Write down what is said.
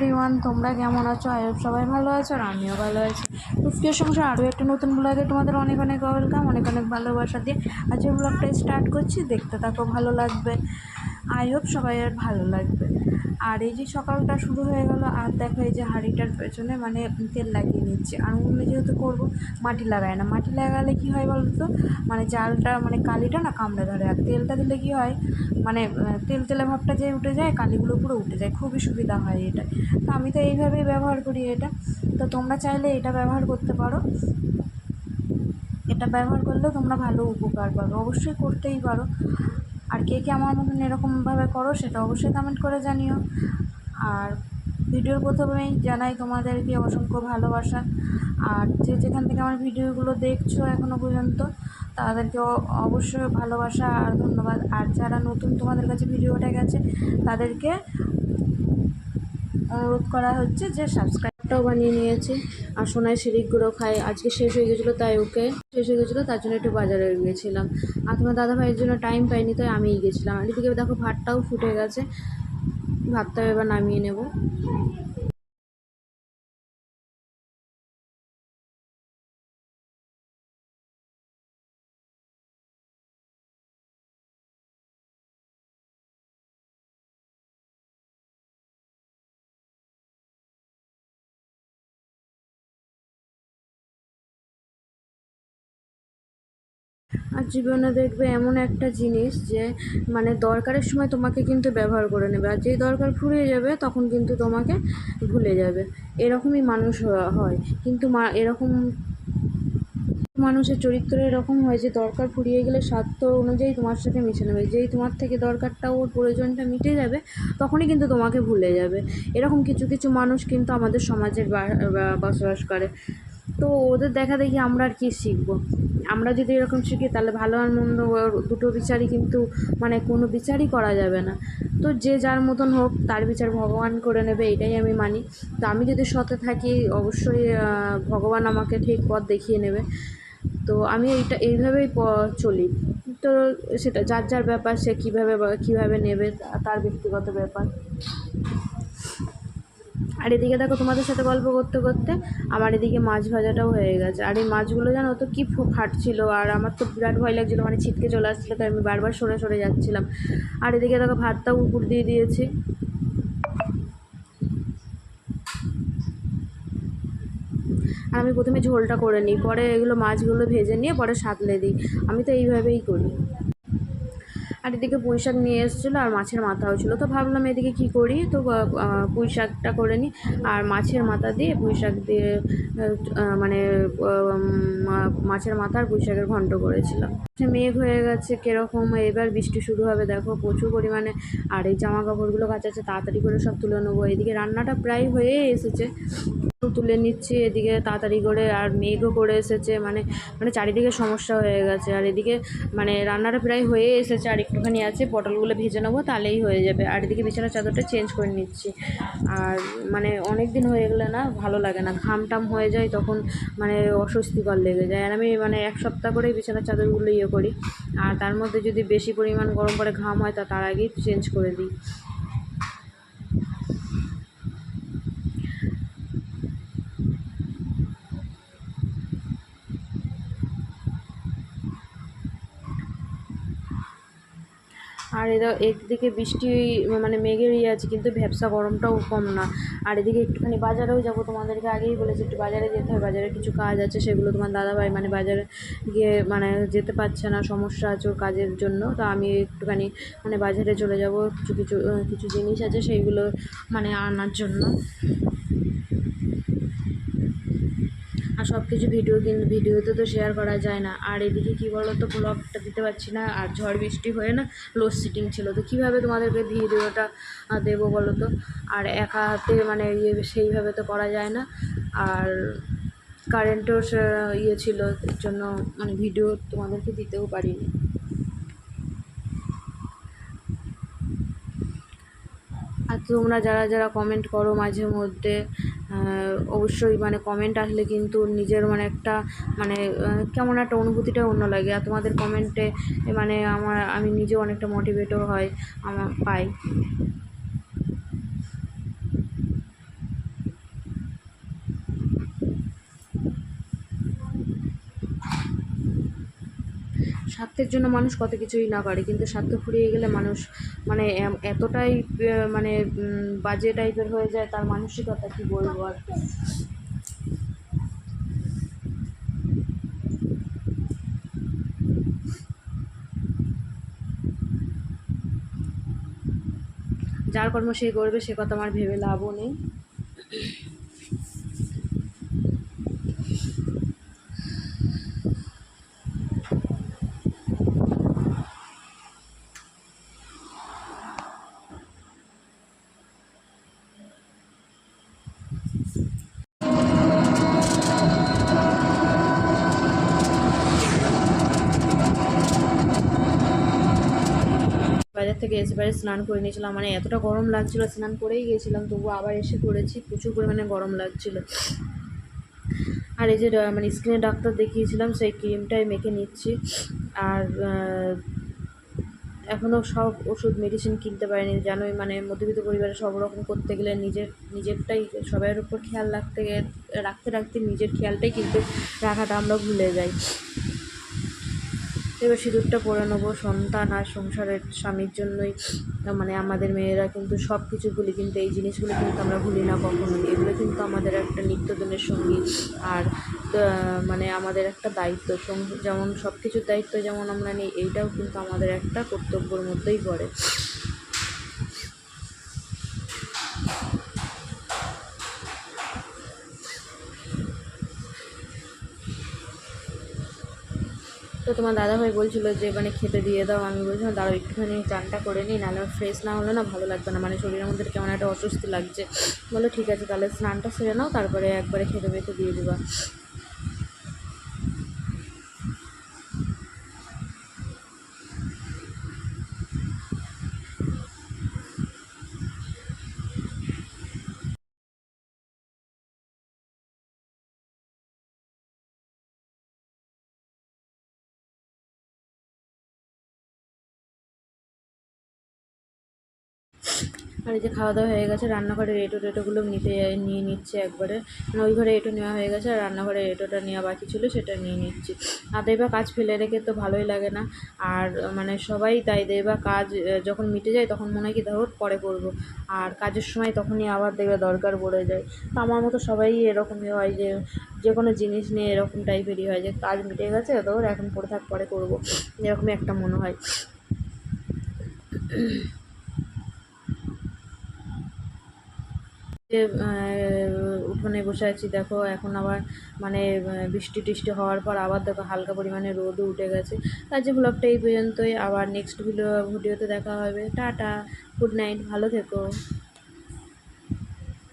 Everyone তোমরা কেমন আছো? আই সবাই ভালো আছো আর আমিও ভালো আছি। টুফকির সংসার আরও একটা নতুন ব্লগে তোমাদের অনেক অনেক ওয়েলকাম অনেক অনেক ভালোবাসা দিয়ে আজকে ব্লগটা স্টার্ট করছি। দেখতে থাকো, ভালো লাগবে। আই হোপ সবাই আর ভালো লাগবে। আর এই যে সকালটা শুরু হয়ে গেল, আর দেখো এই যে হাঁড়িটার পেছনে মানে তেল লাগিয়ে নিচ্ছে। আর উনুনে যেহেতু করব, মাটি লাগায় না। মাটি লাগালে কি হয় বলো তো? মানে জালটা মানে কালিটা না কামড়ে ধরে। আর তেলটা দিলে কি হয়? মানে তেল তেলে ভাবটা যে উঠে যায়, কালিগুলো পুরো উঠে যায়। খুবই সুবিধা হয় এটা। তো আমি তো এইভাবেই ব্যবহার করি এটা। তো তোমরা চাইলে এটা ব্যবহার করতে পারো। এটা ব্যবহার করলেও তোমরা ভালো উপকার পাবে। অবশ্যই করতেই পারো। আর কে কে আমার মতন এরকমভাবে করো সেটা অবশ্যই কমেন্ট করে জানিও। আর ভিডিওর প্রথমেই জানাই তোমাদেরকে অসংখ্য ভালোবাসা। আর যে যেখান থেকে আমার ভিডিওগুলো দেখছ এখনও পর্যন্ত, তাদেরকে অবশ্যই ভালোবাসা আর ধন্যবাদ। আর যারা নতুন তোমাদের কাছে ভিডিওটা গেছে, তাদেরকে অনুরোধ করা হচ্ছে যে সাবস্ক্রাইবটাও বানিয়ে নিয়েছে। আর সোনায় শিরিকগুলো খাই। আজকে শেষ হয়ে গেছিল তাই ওকে শেষ হয়ে গেছিল, তার জন্য একটু বাজারে গেছিলাম আর তোমার দাদা ভাইয়ের জন্য টাইম পাইনি, তাই আমিই গেছিলাম। আর এদিকে দেখো ভাতটাও ফুটে গেছে। ভাতটাও এবার নামিয়ে নেব। আর জীবনে দেখবে এমন একটা জিনিস যে মানে দরকারের সময় তোমাকে কিন্তু ব্যবহার করে নেবে। আর যেই দরকার ফুরিয়ে যাবে, তখন কিন্তু তোমাকে ভুলে যাবে। এরকমই মানুষ হয়। কিন্তু মা, এরকম মানুষের চরিত্র এরকম হয় যে, দরকার ফুরিয়ে গেলে স্বার্থ অনুযায়ী তোমার সাথে মিশে নেবে। যেই তোমার থেকে দরকারটা ওর প্রয়োজনটা মিটে যাবে, তখনই কিন্তু তোমাকে ভুলে যাবে। এরকম কিছু কিছু মানুষ কিন্তু আমাদের সমাজের বসবাস করে। তো ওদের দেখা দেখি আমরা আর কি শিখব। আমরা যদি এরকম শিখি, তাহলে ভালো আর মন্দ দুটো বিচারই কিন্তু মানে কোনো বিচারই করা যাবে না। তো যে যার মতন হোক, তার বিচার ভগবান করে নেবে, এটাই আমি মানি। তো আমি যদি সতে থাকি, অবশ্যই ভগবান আমাকে ঠিক পথ দেখিয়ে নেবে। তো আমি এইটা, এইভাবেই চলি। তো সেটা, যার যার ব্যাপার, সে কীভাবে কীভাবে নেবে, তার ব্যক্তিগত ব্যাপার। আর এদিকে দেখো তোমাদের সাথে গল্প করতে করতে আমার এদিকে মাছ ভাজাটাও হয়ে গেছে। আর এই মাছগুলো জানো তো কি ফাটছিল আর আমার তো বিরাট ভয় লাগছিল মানে ছিটকে চলে আসছিল, তাই আমি বারবার সরে সরে যাচ্ছিলাম। আর এদিকে দেখো ভাতটাও উপর দিয়ে দিয়েছি। আর আমি প্রথমে ঝোলটা করে নিই, পরে এগুলো মাছগুলো ভেজে নিয়ে পরে সাঁতলে দিই। আমি তো এইভাবেই করি। আর এদিকে পুঁই শাক নিয়ে এসেছিল আর মাছের মাথাও ছিল তো ভাবলাম এদিকে কি করি? তো পুঁই শাকটা করে নিই। আর মাছের মাথা দিয়ে পুঁই শাক দিয়ে মানে মাছের মাথা আর পুঁই শাকের ঘন্ট করেছিলাম। মেঘ হয়ে গেছে, কীরকম? এবার বৃষ্টি শুরু হবে, দেখো প্রচুর পরিমাণে। আর এই জামা কাপড়গুলো কাচাচ্ছে তাড়াতাড়ি করে সব তুলে নেব। এদিকে রান্নাটা প্রায় হয়ে এসেছে। তুলে নিচ্ছি, এদিকে তাড়াতাড়ি করে, আর মেঘও করে এসেছে মানে মানে চারিদিকে সমস্যা হয়ে গেছে। আর এদিকে মানে রান্নাটা প্রায় হয়ে এসেছে, আর একটুখানি আছে, পটলগুলো ভেজে নেব, তাহলেই হয়ে যাবে। আর এদিকে বিছানার চাদরটা চেঞ্জ করে নিচ্ছি। আর মানে অনেক দিন হয়ে গেলে না, ভালো লাগে না। ঘাম টাম হয়ে যায়, তখন মানে অস্বস্তিকর লেগে যায়। আর আমি মানে এক সপ্তাহ করেই বিছানার চাদরগুলো ইয়ে করি। আর তার মধ্যে যদি বেশি পরিমাণ গরম পড়ে ঘাম হয়, তা তার আগেই চেঞ্জ করে দিই আর এরা একদিকে বৃষ্টি মানে মেঘের ইয়ে আছে, কিন্তু ভ্যাবসা গরমটাও কম না। আর এদিকে একটুখানি বাজারেও যাব, তোমাদেরকে আগেই বলেছি, একটু বাজারে যেতে হয়, বাজারে কিছু কাজ আছে, সেগুলো তোমার দাদাভাই মানে বাজারে গিয়ে মানে যেতে পারছে না, সমস্যা আছে ওর কাজের জন্য, তো আমি একটুখানি মানে বাজারে চলে যাব, কিছু কিছু কিছু জিনিস আছে সেইগুলো মানে আনার জন্য। আর সব কিছু ভিডিও কিন্তু ভিডিওতে তো শেয়ার করা যায় না। আর এদিকে কী বলো তো ব্লগটা দিতে পারছি না, আর ঝড় বৃষ্টি হয়ে না লোডশেডিং ছিল। তো কীভাবে তোমাদেরকে ভিডিওটা দেবো বলো তো? আর একা হাতে মানে ইয়ে সেইভাবে তো করা যায় না। আর কারেন্টও ইয়ে ছিল, এর জন্য মানে ভিডিও তোমাদেরকে দিতেও পারিনি। আর তোমরা যারা যারা কমেন্ট করো মাঝে মধ্যে অবশ্যই মানে কমেন্ট আসলে কিন্তু নিজের মানে একটা মানে কেমন একটা অনুভূতিটা অন্য লাগে। আর তোমাদের কমেন্টে মানে আমার, আমি নিজেও অনেকটা মোটিভেটও হয়, আমার, পাই। স্বার্থের জন্য মানুষ কত কিছুই না করে, কিন্তু স্বার্থ ফুরিয়ে গেলে মানুষ মানে এতটাই মানে বাজে টাইপের হয়ে যায়, তার মানসিকতা কি বলব আর? যার কর্ম সে করবে, সে কথা আমার ভেবে লাভও নেই বাজার থেকে এসে পরে স্নান করে নিয়েছিলাম। মানে এতটা গরম লাগছিল, স্নান করেই গিয়েছিলাম তবু আবার এসে করেছি, প্রচুর পরিমাণে গরম লাগছিল। আর এই যে মানে স্কিনের ডাক্তার দেখিয়েছিলাম, সেই ক্রিমটাই মেখে নিচ্ছি। আর এখনও সব ওষুধ মেডিসিন কিনতে পারিনি, জানোই মানে মধ্যবিত্ত পরিবারে সব রকম করতে গেলে নিজের, নিজেরটাই সবাইয়ের উপর খেয়াল রাখতে রাখতে রাখতে নিজের খেয়ালটাই কিন্তু রাখাটা আমরা ভুলে যাই। এবার সিঁদুরটা পরে নেব। সন্তান আর সংসারের স্বামীর জন্যই। মানে আমাদের মেয়েরা কিন্তু সব কিছু ভুলি কিন্তু এই জিনিসগুলো কিন্তু আমরা ভুলি না কখনো। এগুলো কিন্তু আমাদের একটা নিত্যদিনের সঙ্গী। আর মানে আমাদের একটা দায়িত্ব। যেমন সব কিছুর দায়িত্ব যেমন আমরা নিই, এইটাও কিন্তু আমাদের একটা কর্তব্যর মধ্যেই পড়ে। তো তোমার দাদাভাই বলছিল যে মানে খেতে দিয়ে দাও। আমি বলছিলাম দাদা একটুখানি চানটা করে নিই, নাহলে ফ্রেশ না হলে না ভালো লাগবে না। মানে শরীরের মধ্যে কেমন একটা অস্বস্তি লাগছে। বলো ঠিক আছে, তাহলে স্নানটা সেরে নাও, তারপরে একবারে খেতে বেতে দিয়ে দেবা। আর এই যে খাওয়া দাওয়া হয়ে গেছে রান্নাঘরের এঁটো টেটোগুলো নিতে, নিয়ে নিচ্ছে একবারে। মানে ওই ঘরে এটো নেওয়া হয়ে গেছে, আর রান্নাঘরে এঁটোটা নেওয়া বাকি ছিল, সেটা নিয়ে নিচ্ছি। আর দেবা কাজ ফেলে রেখে তো ভালোই লাগে না। আর মানে সবাই তাই, দেবা কাজ যখন মিটে যায় তখন মনে হয় কি, ধর পরে করব। আর কাজের সময় তখনই আবার দেখবে দরকার পড়ে যায়। তো আমার মতো সবাই এরকমই হয় যে যে কোনো জিনিস নিয়ে এরকম টাইপেরই হয় যে, কাজ মিটে গেছে, ধর এখন পড়ে থাক, পরে করব। এরকমই একটা মনে হয়। উঠোনে বসে আছি, দেখো এখন আবার মানে বৃষ্টি টিষ্টি হওয়ার পর আবার দেখো হালকা পরিমাণে রোদও উঠে গেছে। যে ব্লগটা এই পর্যন্তই। আবার নেক্সট ভিডিও ভিডিওতে দেখা হবে। টাটা গুড নাইট ভালো থেকো।